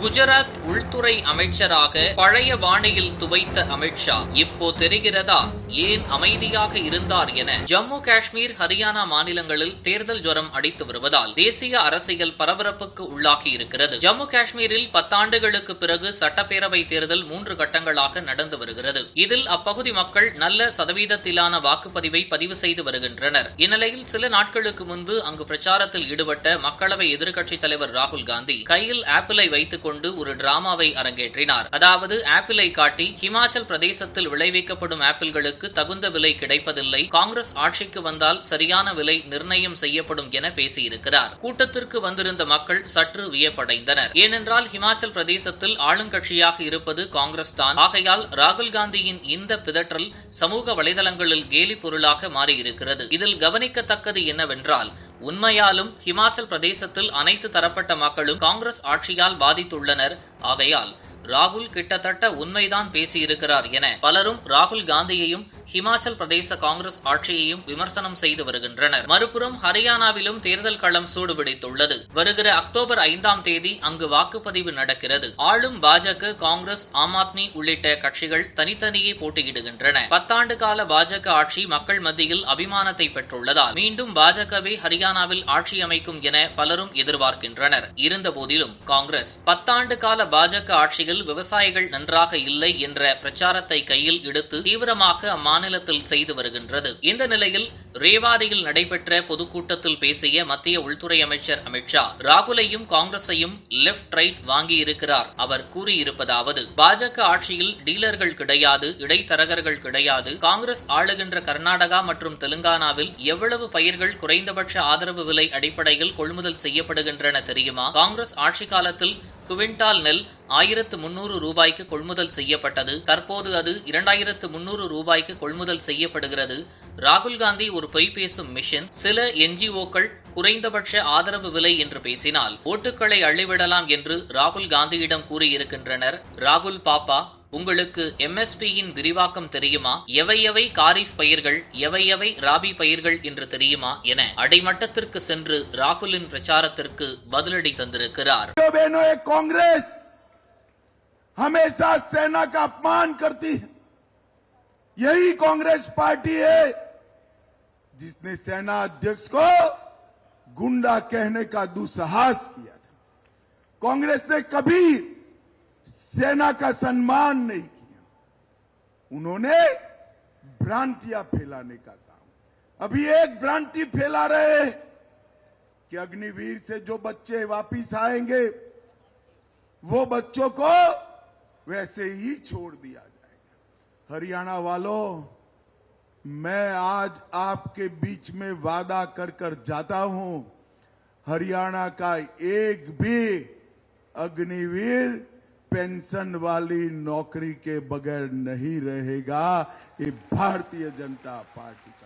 குஜராத் உள்துறை அமைச்சராக பழைய பாணியில் துவைத்த அமித்ஷா இப்போ தெரிகிறதா? ஏன் அமைதியாக இருந்தார் என ஜம்மு காஷ்மீர் ஹரியானா மாநிலங்களில் தேர்தல் ஜுரம் அடித்து வருவதால் தேசிய அரசியல் பரபரப்புக்கு உள்ளாகி இருக்கிறது. ஜம்மு காஷ்மீரில் பத்தாண்டுகளுக்கு பிறகு சட்டப்பேரவை தேர்தல் மூன்று கட்டங்களாக நடந்து வருகிறது. இதில் அப்பகுதி மக்கள் நல்ல சதவீதத்திலான வாக்குப்பதிவை பதிவு செய்து வருகின்றனர். இந்நிலையில் சில நாட்களுக்கு முன்பு அங்கு பிரச்சாரத்தில் ஈடுபட்ட மக்களவை எதிர்க்கட்சித் தலைவர் ராகுல் காந்தி கையில் ஆப்பிளை வைத்துக் கொண்டு ஒரு டிராமாவை அரங்கேற்றினார். அதாவது ஆப்பிளை காட்டி ஹிமாச்சல் பிரதேசத்தில் விளைவிக்கப்படும் ஆப்பிள்களுக்கு தகுந்த விலை கிடைப்பதில்லை. காங்கிரஸ் ஆட்சிக்கு வந்தால் சரியான விலை நிர்ணயம் செய்யப்படும் என பேசியிருக்கிறார். கூட்டத்திற்கு வந்திருந்த மக்கள் சற்று வியப்படைந்தனர். ஏனென்றால் ஹிமாச்சல் பிரதேசத்தில் ஆளுங்கட்சியாக இருப்பது காங்கிரஸ் தான். ஆகையால் ராகுல் காந்தியின் இந்த பிதற்றல் சமூக வலைதளங்களில் கேலி பொருளாக மாறியிருக்கிறது. இதில் கவனிக்கத்தக்கது என்னவென்றால் உண்மையாலும் ஹிமாச்சல் பிரதேசத்தில் அனைத்து தரப்பட்ட மக்களும் காங்கிரஸ் ஆட்சியால் பாதித்துள்ளனர். ஆகையால் ராகுல் கிட்டத்தட்ட உண்மைதான் பேசியிருக்கிறார் என பலரும் ராகுல் காந்தியையும் ஹிமாச்சல் பிரதேச காங்கிரஸ் ஆட்சியையும் விமர்சனம் செய்து வருகின்றனர். மறுபுறம் ஹரியானாவிலும் தேர்தல் களம் சூடுபிடித்துள்ளது. வருகிற அக்டோபர் ஐந்தாம் தேதி அங்கு வாக்குப்பதிவு நடக்கிறது. ஆளும் பாஜக காங்கிரஸ் ஆம் ஆத்மி உள்ளிட்ட கட்சிகள் தனித்தனியே போட்டியிடுகின்றன. பத்தாண்டு கால பாஜக ஆட்சி மக்கள் மத்தியில் அபிமானத்தை பெற்றுள்ளதால் மீண்டும் பாஜகவே ஹரியானாவில் ஆட்சி அமைக்கும் என பலரும் எதிர்பார்க்கின்றனர். இருந்த போதிலும் காங்கிரஸ் பத்தாண்டு கால பாஜக ஆட்சியில் விவசாயிகள் நன்றாக இல்லை என்ற பிரச்சாரத்தை கையில் எடுத்து தீவிரமாக மாநிலத்தில் செய்து வருகின்றது. இந்த நிலையில் ரேவாரியில் நடைபெற்ற பொதுக்கூட்டத்தில் பேசிய மத்திய உள்துறை அமைச்சர் அமித்ஷா ராகுலையும் காங்கிரஸையும் லெப்ட் ரைட் வாங்கியிருக்கிறார். அவர் கூறியிருப்பதாவது பாஜக ஆட்சியில் டீலர்கள் கிடையாது இடைத்தரகர்கள் கிடையாது. காங்கிரஸ் ஆளுகின்ற கர்நாடகா மற்றும் தெலுங்கானாவில் எவ்வளவு பயிர்கள் குறைந்தபட்ச ஆதரவு விலை அடிப்படையில் கொள்முதல் செய்யப்படுகின்றன தெரியுமா? காங்கிரஸ் ஆட்சி காலத்தில் குவிண்டால் நெல் ஆயிரத்து முன்னூறு ரூபாய்க்கு கொள்முதல் செய்யப்பட்டது. தற்போது அது இரண்டாயிரத்து முன்னூறு ரூபாய்க்கு கொள்முதல் செய்யப்படுகிறது. ராகுல் காந்தி ஒரு பொய் பேசும் மிஷன். சில என்ஜிஓக்கள் குறைந்தபட்ச ஆதரவு விலை என்று பேசினால் ஓட்டுக்களை அள்ளிவிடலாம் என்று ராகுல் காந்தியிடம் கூறியிருக்கின்றனர். ராகுல் பாப்பா உங்களுக்கு எம்எஸ்பியின் விரிவாக்கம் தெரியுமா எவை எவை காரிஃப் பயிர்கள் எவை எவை ராபி பயிர்கள் என்று தெரியுமா என அடைமட்டத்திற்கு சென்று ராகுலின் பிரச்சாரத்திற்கு பதிலடி தந்திருக்கிறார் भाइयों बहनों ये कांग्रेस हमेशा सेना का अपमान करती है यही कांग्रेस पार्टी है जिसने सेना अध्यक्ष को गुंडा कहने का दुस्साहस किया था कांग्रेस ने कभी सेना का सम्मान नहीं किया। उन्होंने भ्रांतियाँ फैलाने का काम अभी एक भ्रांति फैला रहे कि अग्निवीर से जो बच्चे वापिस आएँगे, वो बच्चों को वैसे ही छोड़ दिया जाएगा। हरियाणा वालों, मैं आज आपके बीच में वादा कर कर जाता हूँ। हरियाणा का एक भी अग्निवीर पेंशन वाली नौकरी के बगैर नहीं रहेगा। ये भारतीय जनता पार्टी।